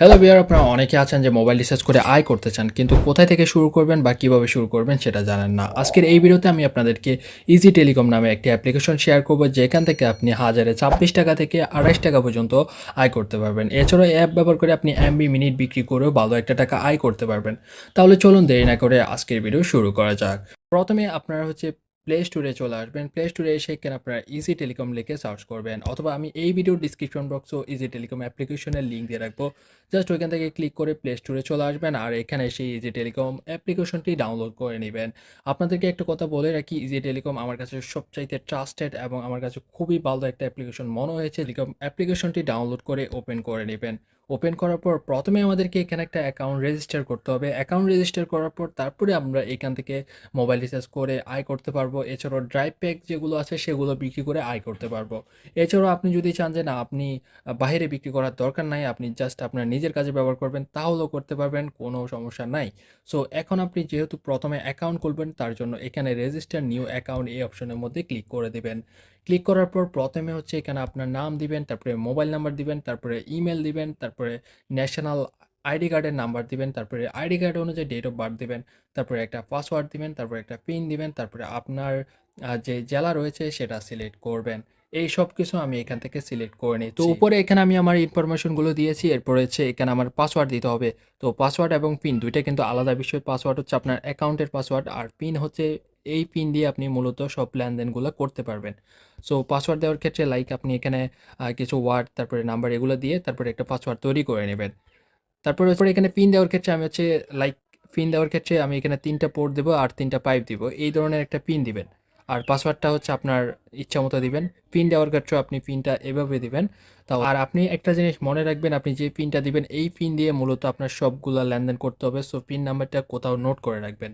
Hello বিয়ার আপনারা অনেকে আছেন যে মোবাইল রিচার্জ করে আয় করতে চান, কিন্তু কোথায় থেকে শুরু করবেন বা কীভাবে শুরু করবেন সেটা জানেন না। আজকের এই ভিডিওতে আমি আপনাদেরকে ইজি টেলিকম নামে একটি অ্যাপ্লিকেশন শেয়ার করব, যেখান থেকে আপনি হাজারে ছাব্বিশ টাকা থেকে আড়াইশ টাকা পর্যন্ত আয় করতে পারবেন। এছাড়াও অ্যাপ ব্যবহার করে আপনি এমবি মিনিট বিক্রি করেও ভালো একটা টাকা আয় করতে পারবেন। তাহলে চলুন দেরি না করে আজকের ভিডিও শুরু করা যাক। প্রথমে আপনারা হচ্ছে প্লে স্টোরে চলে আসবেন। প্লে স্টোরে এসে এখানে আপনারা ইজি টেলিকম লিখে সার্চ করবেন। অথবা আমি এই ভিডিওর ডিসক্রিপশন বক্সও ইজি টেলিকম অ্যাপ্লিকেশনের লিঙ্ক দিয়ে রাখব। জাস্ট ওইখান থেকে ক্লিক করে প্লে স্টোরে চলে আসবেন আর এখানে এসে ইজি টেলিকম অ্যাপ্লিকেশনটি ডাউনলোড করে নেবেন। আপনাদেরকে একটা কথা বলে রাখি ইজি টেলিকম আমার কাছে সবচাইতে ট্রাস্টেড এবং আমার কাছে খুবই ভালো একটা অ্যাপ্লিকেশন মনে হয়েছে। টেলিকম অ্যাপ্লিকেশনটি ডাউনলোড করে ওপেন করে নেবেন। ওপেন করার পর প্রথমে আমাদেরকে এখানে একটা অ্যাকাউন্ট রেজিস্টার করতে হবে। অ্যাকাউন্ট রেজিস্টার করার পর তারপরে আমরা এখান থেকে মোবাইল রিচার্জ করে আয় করতে পারব। এছাড়াও ড্রাইভ প্যাক যেগুলো আছে সেগুলো বিক্রি করে আয় করতে পারব। এছাড়াও আপনি যদি চান যে না, আপনি বাইরে বিক্রি করার দরকার নাই, আপনি জাস্ট আপনার নিজের কাজে ব্যবহার করবেন, তাহলেও করতে পারবেন, কোনো সমস্যা নাই। সো এখন আপনি যেহেতু প্রথমে অ্যাকাউন্ট খুলবেন, তার জন্য এখানে রেজিস্টার নিউ অ্যাকাউন্ট এই অপশনের মধ্যে ক্লিক করে দেবেন। ক্লিক করার পর প্রথমে হচ্ছে এখানে আপনার নাম দিবেন, তারপরে মোবাইল নাম্বার দিবেন, তারপরে ইমেল দিবেন, তারপরে ন্যাশনাল আইডি কার্ডের নাম্বার দিবেন তারপরে আইডি কার্ড অনুযায়ী ডেট অফ বার্থ দিবেন তারপরে একটা পাসওয়ার্ড দিবেন তারপরে একটা পিন দিবেন তারপরে আপনার যে জেলা রয়েছে সেটা সিলেক্ট করবেন। এই সব কিছু আমি এখান থেকে সিলেক্ট করে নিই তো উপরে এখানে আমি আমার ইনফরমেশনগুলো দিয়েছি এরপর হচ্ছে এখানে আমার পাসওয়ার্ড দিতে হবে। তো পাসওয়ার্ড এবং পিন দুইটা কিন্তু আলাদা বিষয়। পাসওয়ার্ড হচ্ছে আপনার অ্যাকাউন্টের পাসওয়ার্ড আর পিন হচ্ছে এই পিন দিয়ে আপনি মূলত সব লেনদেনগুলো করতে পারবেন। সো পাসওয়ার্ড দেওয়ার ক্ষেত্রে লাইক আপনি এখানে কিছু ওয়ার্ড তারপরে নাম্বার এগুলো দিয়ে তারপরে একটা পাসওয়ার্ড তৈরি করে নেবেন। তারপরে তারপরে এখানে পিন দেওয়ার ক্ষেত্রে আমি হচ্ছে লাইক পিন দেওয়ার ক্ষেত্রে আমি এখানে তিনটা পোর্ট দেবো আর তিনটা পাইপ দিব। এই ধরনের একটা পিন দিবেন। আর পাসওয়ার্ডটা হচ্ছে আপনার ইচ্ছা মতো দিবেন। পিন দেওয়ার ক্ষেত্রে আপনি পিনটা এভাবে দিবেন। তাও আর আপনি একটা জিনিস মনে রাখবেন, আপনি যে পিনটা দিবেন, এই পিন দিয়ে মূলত আপনার সবগুলো লেনদেন করতে হবে। সো পিন নাম্বারটা কোথাও নোট করে রাখবেন।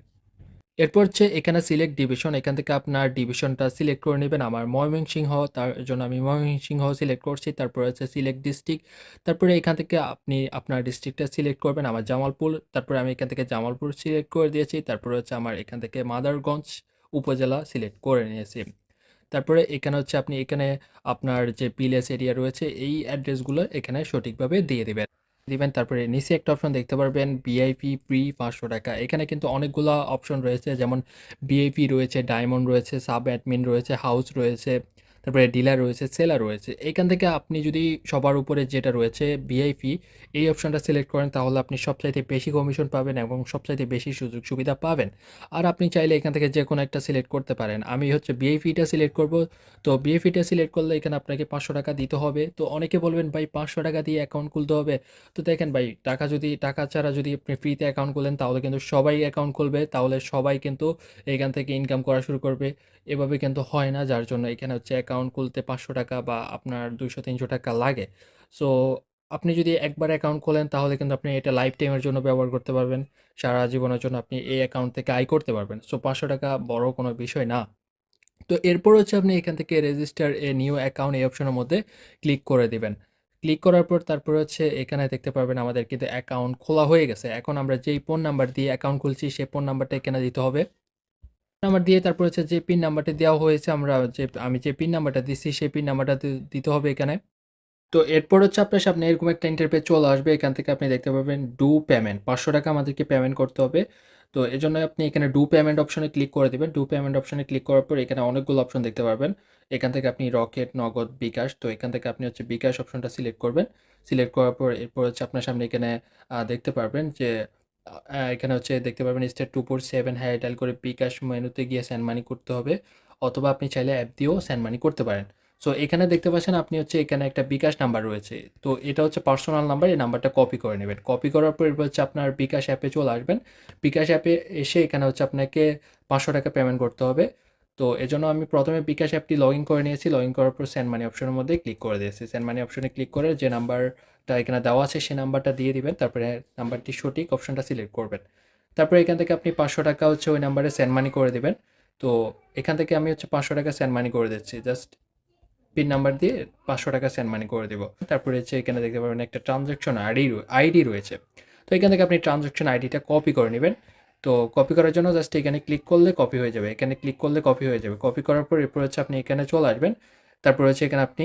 এরপর হচ্ছে এখানে সিলেক্ট ডিভিশন এখান থেকে আপনার ডিভিশনটা সিলেক্ট করে নেবেন। আমার ময়মনসিংহ, তার জন্য আমি ময়মনসিংহ সিলেক্ট করছি। তারপর হচ্ছে সিলেক্ট ডিস্ট্রিক্ট তারপরে এখান থেকে আপনি আপনার ডিস্ট্রিক্টটা সিলেক্ট করবেন। আমার জামালপুর, তারপরে আমি এখান থেকে জামালপুর সিলেক্ট করে দিয়েছি। তারপরে হচ্ছে আমার এখান থেকে মাদারগঞ্জ উপজেলা সিলেক্ট করে নিয়েছি। তারপরে এখানে হচ্ছে আপনি এখানে আপনার যে পিলেস এরিয়া রয়েছে, এই অ্যাড্রেসগুলো এখানে সঠিকভাবে দিয়ে দিবেন। দিবেন, তারপরে নিচে একটা অপশন দেখতে পারবেন বিআইপি প্রি পাঁচশো টাকা। এখানে কিন্তু অনেকগুলো অপশন রয়েছে, যেমন বিআইপি রয়েছে ডায়মন্ড রয়েছে সাব অ্যাডমিন রয়েছে হাউস রয়েছে তারপরে ডিলার রয়েছে সেলার রয়েছে, এখান থেকে আপনি যদি সবার উপরে যেটা রয়েছে ভিআইপি এই অপশনটা সিলেক্ট করেন, তাহলে আপনি সবচাইতে বেশি কমিশন পাবেন এবং সবচাইতে বেশি সুযোগ সুবিধা পাবেন। আর আপনি চাইলে এখান থেকে যে কোনো একটা সিলেক্ট করতে পারেন। আমি হচ্ছে বিআইপিটা সিলেক্ট করব, তো বিএফিটা সিলেক্ট করলে এখানে আপনাকে পাঁচশো টাকা দিতে হবে। তো অনেকে বলবেন, ভাই, পাঁচশো টাকা দিয়ে অ্যাকাউন্ট খুলতে হবে। তো দেখেন ভাই, টাকা যদি, টাকা ছাড়া যদি আপনি ফ্রিতে অ্যাকাউন্ট খুলেন, তাহলে কিন্তু সবাই অ্যাকাউন্ট খুলবে, তাহলে সবাই কিন্তু এখান থেকে ইনকাম করা শুরু করবে। এভাবে কিন্তু হয় না, যার জন্য এখানে হচ্ছে অ্যাকাউন্ট খুলতে পাঁচশো টাকা বা আপনার দুশো তিনশো টাকা লাগে। সো আপনি যদি একবার অ্যাকাউন্ট খোলেন, তাহলে কিন্তু আপনি এটা লাইফ টাইমের জন্য ব্যবহার করতে পারবেন। সারা জীবনের জন্য আপনি এই অ্যাকাউন্ট থেকে আয় করতে পারবেন। সো পাঁচশো টাকা বড় কোনো বিষয় না। তো এরপর হচ্ছে আপনি এখান থেকে রেজিস্টার এ নিউ অ্যাকাউন্ট এই অপশনের মধ্যে ক্লিক করে দিবেন। ক্লিক করার পর তারপর হচ্ছে এখানে দেখতে পারবেন আমাদের কিন্তু অ্যাকাউন্ট খোলা হয়ে গেছে। এখন আমরা যেই ফোন নাম্বার দিয়ে অ্যাকাউন্ট খুলছি, সেই ফোন নাম্বারটা এখানে দিতে হবে। নাম্বার দিয়ে তারপর হচ্ছে যে পিন নাম্বারটা দেওয়া হয়েছে, আমরা যে, আমি যে পিন নাম্বারটা দিচ্ছি সেই পিন নাম্বারটা দিতে হবে এখানে। তো এরপর হচ্ছে আপনার সামনে এরকম একটা ইন্টারপেজ চলে আসবে, এখান থেকে আপনি দেখতে পাবেন ডু পেমেন্ট পাঁচশো টাকা আমাদেরকে পেমেন্ট করতে হবে। তো এই জন্য আপনি এখানে ডু পেমেন্ট অপশনে ক্লিক করে দেবেন। ডু পেমেন্ট অপশনে ক্লিক করার পর এখানে অনেকগুলো অপশন দেখতে পারবেন। এখান থেকে আপনি রকেট নগদ, বিকাশ, তো এখান থেকে আপনি হচ্ছে বিকাশ অপশনটা সিলেক্ট করবেন। সিলেক্ট করার পর এরপর হচ্ছে আপনার সামনে এখানে দেখতে পারবেন যে এখানে হচ্ছে দেখতে পারবেন স্টেট টু ফোর সেভেন হ্যাঁ ডায়াল করে বিকাশ মেনুতে গিয়ে সেন্ড মানি করতে হবে, অথবা আপনি চাইলে অ্যাপ দিয়েও সেন্ড মানি করতে পারেন। সো এখানে দেখতে পাচ্ছেন আপনি হচ্ছে এখানে একটা বিকাশ নাম্বার রয়েছে। তো, এটা হচ্ছে পার্সোনাল নাম্বার এই নাম্বারটা কপি করে নেবেন। কপি করার পর হচ্ছে আপনার বিকাশ অ্যাপে চলে আসবেন। বিকাশ অ্যাপে এসে এখানে হচ্ছে আপনাকে পাঁচশো টাকা পেমেন্ট করতে হবে। তো, এজন্য আমি প্রথমে বিকাশ অ্যাপটি লগ ইন করে নিয়েছি। লগ ইন করার পর সেন্ড মানি অপশনের মধ্যে ক্লিক করে দিয়েছি। সেন্ড মানি অপশনে ক্লিক করে যে নাম্বারটা এখানে দেওয়া আছে, সেই নাম্বারটা দিয়ে দিবেন, তারপরে নাম্বারটি সঠিক অপশনটা সিলেক্ট করবেন। তারপরে এখান থেকে আপনি পাঁচশো টাকা হচ্ছে ওই নাম্বারে সেন্ড মানি করে দেবেন। তো এখান থেকে আমি হচ্ছে পাঁচশো টাকা সেন্ড মানি করে দিচ্ছি। জাস্ট পিন নাম্বার দিয়ে পাঁচশো টাকা সেন্ড মানি করে দিব। তারপরে হচ্ছে এখানে দেখতে পাবেন একটা ট্রানজ্যাকশন আইডি আইডি রয়েছে। তো এখান থেকে আপনি ট্রানজ্যাকশন আইডিটা কপি করে নেবেন। তো কপি করার জন্য জাস্ট এখানে ক্লিক করলে কপি হয়ে যাবে। এখানে ক্লিক করলে কপি হয়ে যাবে। কপি করার পর এরপর হচ্ছে আপনি এখানে চলে আসবেন। তারপর হচ্ছে এখানে আপনি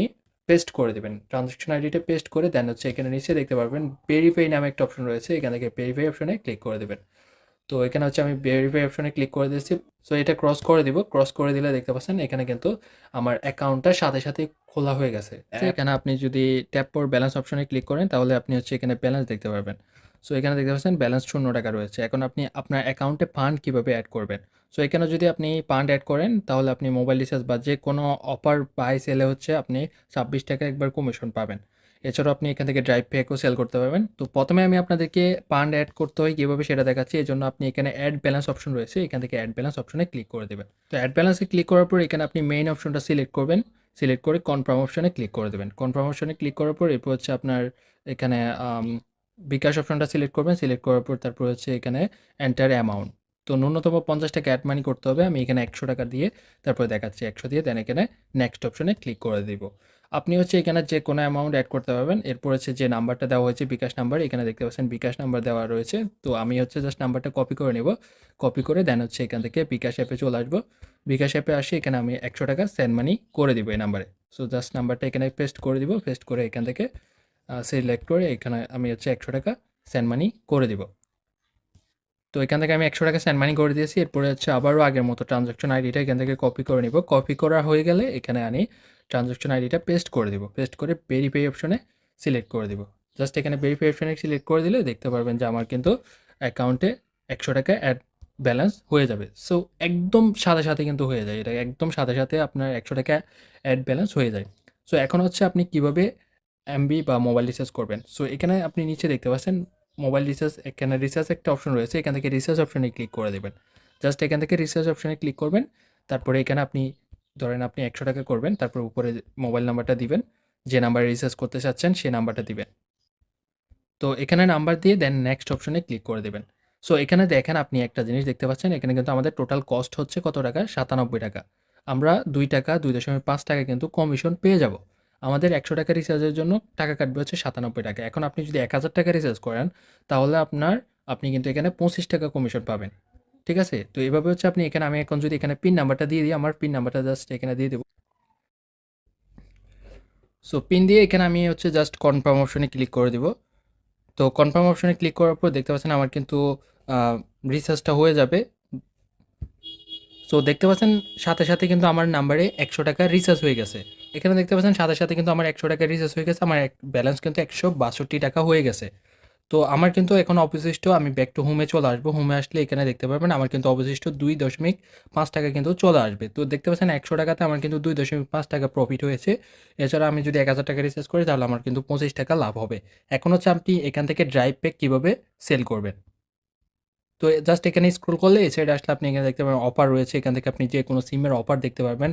পেস্ট করে দেবেন। ট্রানজাকশন আইডিটা পেস্ট করে দেন হচ্ছে এখানে নিচে দেখতে পারবেন ভেরিফাই নামে একটা অপশন রয়েছে। এখান থেকে ভেরিফাই অপশনে ক্লিক করে দেবেন। তো এখানে হচ্ছে আমি ভেরিফাই অপশনে ক্লিক করে দিয়েছি। সো এটা ক্রস করে দিব। ক্রস করে দিলে দেখতে পাচ্ছেন এখানে কিন্তু আমার অ্যাকাউন্টটা সাথে সাথে খোলা হয়ে গেছে। এখানে আপনি যদি ট্যাপ পর ব্যালেন্স অপশনে ক্লিক করেন তাহলে আপনি হচ্ছে এখানে ব্যালেন্স দেখতে পারবেন। সো এখানে দেখতে পাচ্ছেন ব্যালেন্স শূন্য টাকা রয়েছে। এখন আপনি আপনার অ্যাকাউন্টে ফান্ড কীভাবে অ্যাড করবেন? সো এখানে যদি আপনি পান্ড অ্যাড করেন, তাহলে আপনি মোবাইল রিচার্জ বা যে কোনো অফার বাই সেলে হচ্ছে আপনি ছাব্বিশ টাকা একবার কমিশন পাবেন। এছাড়াও আপনি এখান থেকে ড্রাইভ প্যাকও সেল করতে পারবেন। তো প্রথমে আমি আপনাদেরকে পান্ড অ্যাড করতে হয় কীভাবে সেটা দেখাচ্ছি এই জন্য আপনি এখানে অ্যাড ব্যালেন্স অপশন রয়েছে, এখান থেকে অ্যাড ব্যালেন্স অপশনে ক্লিক করে দেবেন। তো অ্যাড ব্যালেন্সে ক্লিক করার পর এখানে আপনি মেইন অপশনটা সিলেক্ট করবেন। সিলেক্ট করে কনফার্ম অপশনে ক্লিক করে দেবেন। কনফার্ম অপশনে ক্লিক করার পর এরপর হচ্ছে আপনার এখানে বিকাশ অপশনটা সিলেক্ট করবেন। সিলেক্ট করার পর তারপর হচ্ছে এখানে এন্টার অ্যামাউন্ট তো ন্যূনতম পঞ্চাশ টাকা অ্যাড মানি করতে হবে। আমি এখানে একশো টাকা দিয়ে তারপরে দেখাচ্ছি একশো দিয়ে দেন এখানে নেক্সট অপশনে ক্লিক করে দিব। আপনি হচ্ছে এখানে যে কোনো অ্যামাউন্ট অ্যাড করতে পারবেন। এরপর হচ্ছে যে নাম্বারটা দেওয়া হয়েছে বিকাশ নাম্বার এখানে দেখতে পাচ্ছেন বিকাশ নাম্বার দেওয়া রয়েছে। তো আমি হচ্ছে জাস্ট নাম্বারটা কপি করে নেব। কপি করে দেন হচ্ছে এখান থেকে বিকাশ অ্যাপে চলে আসব। বিকাশ অ্যাপে আসি এখানে আমি একশো টাকা সেন্ড মানি করে দিব এই নাম্বারে সো জাস্ট নাম্বারটা এখানে পেস্ট করে দিব। পেস্ট করে এখান থেকে সিলেক্ট করে এখানে আমি হচ্ছে একশো টাকা সেন্ড মানি করে দিব। তো এখান থেকে আমি একশো টাকা সেন্ড মানি করে দিয়েছি। এরপরে হচ্ছে আবারও আগের মতো ট্রানজাকশন আইডিটা এখান থেকে কপি করে নিব। কপি করা হয়ে গেলে এখানে আমি ট্রানজাকশন আইডিটা পেস্ট করে দিব। পেস্ট করে ভেরিফাই অপশনে সিলেক্ট করে দিব। জাস্ট এখানে ভেরিফাই অপশনে সিলেক্ট করে দিলে দেখতে পারবেন যে আমার কিন্তু অ্যাকাউন্টে একশো টাকা অ্যাড ব্যালেন্স হয়ে যাবে। সো একদম সাথে সাথে কিন্তু হয়ে যায়। এটা একদম সাথে সাথে আপনার একশো টাকা অ্যাড ব্যালেন্স হয়ে যায়। সো এখন হচ্ছে আপনি কীভাবে এমবি বা মোবাইল রিচার্জ করবেন? সো এখানে আপনি নিচে দেখতে পাচ্ছেন মোবাইল রিচার্জ এখানে রিচার্জ একটা অপশন রয়েছে, এখান থেকে রিচার্জ অপশনে ক্লিক করে দেবেন। জাস্ট এখান থেকে রিচার্জ অপশনে ক্লিক করবেন, তারপরে এখানে আপনি, ধরেন আপনি একশো টাকা করবেন, তারপর উপরে মোবাইল নাম্বারটা দিবেন, যে নাম্বারে রিচার্জ করতে চাচ্ছেন সেই নাম্বারটা দিবেন। তো এখানে নাম্বার দিয়ে দেন নেক্সট অপশনে ক্লিক করে দেবেন। সো এখানে দেখেন আপনি একটা জিনিস দেখতে পাচ্ছেন, এখানে কিন্তু আমাদের টোটাল কস্ট হচ্ছে কত টাকা? সাতানব্বই টাকা। আমরা দুই টাকা, দুই দশমিক পাঁচ টাকা কিন্তু কমিশন পেয়ে যাব। আমাদের একশো টাকা রিচার্জের জন্য টাকা কাটবে হচ্ছে সাতানব্বই টাকা। এখন আপনি যদি এক হাজার টাকা রিচার্জ করেন, তাহলে আপনার, আপনি কিন্তু এখানে পঁচিশ টাকা কমিশন পাবেন। ঠিক আছে? তো এভাবে হচ্ছে আপনি এখানে, আমি এখন যদি এখানে পিন নাম্বারটা দিয়ে দিই, আমার পিন নাম্বারটা জাস্ট এখানে দিয়ে দেবো। সো পিন দিয়ে এখানে আমি হচ্ছে জাস্ট কনফার্ম অপশনে ক্লিক করে দিব। তো কনফার্ম অপশনে ক্লিক করার পর দেখতে পাচ্ছেন আমার কিন্তু রিচার্জটা হয়ে যাবে। সো দেখতে পাচ্ছেন সাথে সাথে কিন্তু আমার নাম্বারে একশো টাকা রিচার্জ হয়ে গেছে। এখানে দেখতে পাচ্ছেন সাথে সাথে কিন্তু আমার একশো টাকা রিচার্জ হয়ে গেছে, আমার ব্যালেন্স কিন্তু একশো বাষট্টি টাকা হয়ে গেছে। তো আমার কিন্তু এখন অবশিষ্ট, আমি ব্যাক টু হোমে চলে আসব। হোমে আসলে এখানে দেখতে পারবেন আমার কিন্তু অবশিষ্ট দুই দশমিক পাঁচ টাকা কিন্তু চলে আসবে। তো দেখতে পাচ্ছেন একশো টাকাতে আমার কিন্তু দুই দশমিক পাঁচ টাকা প্রফিট হয়েছে। এছাড়া আমি যদি এক হাজার টাকা রিচার্জ করি, তাহলে আমার কিন্তু পঁচিশ টাকা লাভ হবে। এখন হচ্ছে আপনি এখান থেকে ড্রাইভ প্যাক কীভাবে সেল করবেন? তো জাস্ট এখানে স্ক্রল করলে এই সাইডে আসলে আপনি এখানে দেখতে পাবেন অফার রয়েছে। এখান থেকে আপনি যে কোনো সিমের অফার দেখতে পারবেন।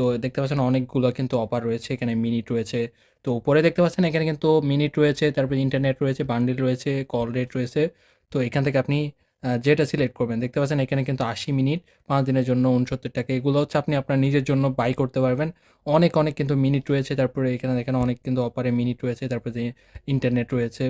তো দেখতে পাচ্ছেন অনেকগুলো কিন্তু অফার রয়েছে, এখানে মিনিট রয়েছে। তো উপরে দেখতে পাচ্ছেন এখানে কিন্তু মিনিট রয়েছে, তারপরে ইন্টারনেট রয়েছে বান্ডিল রয়েছে কল রেট রয়েছে। তো এখান থেকে আপনি যেটা সিলেক্ট করবেন, দেখতে পাচ্ছেন এখানে কিন্তু আশি মিনিট পাঁচ দিনের জন্য উনসত্তর টাকা। এগুলো হচ্ছে আপনি আপনার নিজের জন্য বাই করতে পারবেন। অনেক অনেক কিন্তু মিনিট রয়েছে, তারপরে এখানে এখানে অনেক কিন্তু অফারে মিনিট রয়েছে, তারপরে যে ইন্টারনেট রয়েছে,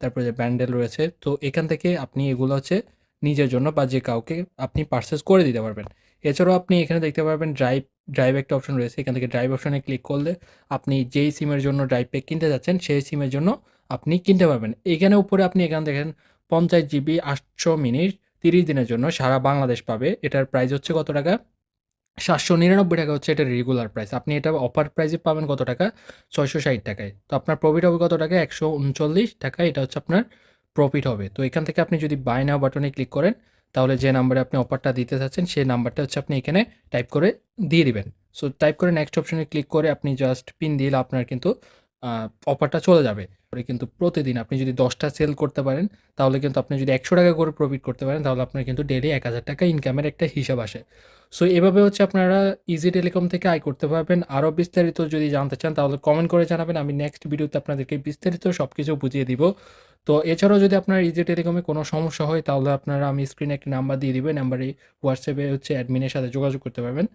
তারপরে যে ব্যান্ডেল রয়েছে। তো এখান থেকে আপনি এগুলো হচ্ছে নিজের জন্য বা যে কাউকে আপনি পারচেস করে দিতে পারবেন। এছাড়াও আপনি এখানে দেখতে পারবেন ড্রাইভ ড্রাইভ একটা অপশন রয়েছে, এখান থেকে ড্রাইভ অপশনে ক্লিক করলে আপনি যেই সিমের জন্য ড্রাইভ প্যাক কিনতে যাচ্ছেন, সেই সিমের জন্য আপনি কিনতে পারবেন। এখানে উপরে আপনি এখানে দেখেন পঞ্চাশ জিবি আটশো মিনিট তিরিশ দিনের জন্য সারা বাংলাদেশ পাবে। এটার প্রাইস হচ্ছে কত টাকা? সাতশো নিরানব্বই টাকা হচ্ছে এটা রেগুলার প্রাইস আপনি এটা অফার প্রাইসে পাবেন কত টাকা? ছয়শো ষাট টাকায়। তো আপনার প্রফিট হবে কত টাকা? একশো উনচল্লিশ টাকা। এটা হচ্ছে আপনার প্রফিট হবে। তো এখান থেকে আপনি যদি বাই নাও বাটনে ক্লিক করেন তাহলে যে নাম্বারে আপনি অফারটা দিতে চাচ্ছেন সেই নাম্বারটা হচ্ছে আপনি এখানে টাইপ করে দিয়ে দিবেন। সো টাইপ করে নেক্সট অপশনে ক্লিক করে আপনি জাস্ট পিন দিলে আপনার কিন্তু অফারটা চলে যাবে। পরে কিন্তু প্রতিদিন আপনি যদি দশটা সেল করতে পারেন, তাহলে কিন্তু আপনি যদি একশো টাকা করে প্রফিট করতে পারেন, তাহলে আপনার কিন্তু ডেলি এক হাজার টাকা ইনকামের একটা হিসাব আসে। সো এভাবে হচ্ছে আপনারা ইজি টেলিকম থেকে আয় করতে পারবেন। আরও বিস্তারিত যদি জানতে চান, তাহলে কমেন্ট করে জানাবেন। আমি নেক্সট ভিডিওতে আপনাদেরকে বিস্তারিত সব কিছু বুঝিয়ে দিব। তো, এছাড়াও যদি আপনার ইজি টেলিকমে কোনো সমস্যা হয়, তাহলে আপনারা আমি স্ক্রিনে একটি নাম্বার দিয়ে দিবেন। নাম্বারে হোয়াটসঅ্যাপে হচ্ছে অ্যাডমিনের সাথে যোগাযোগ করতে পারবেন।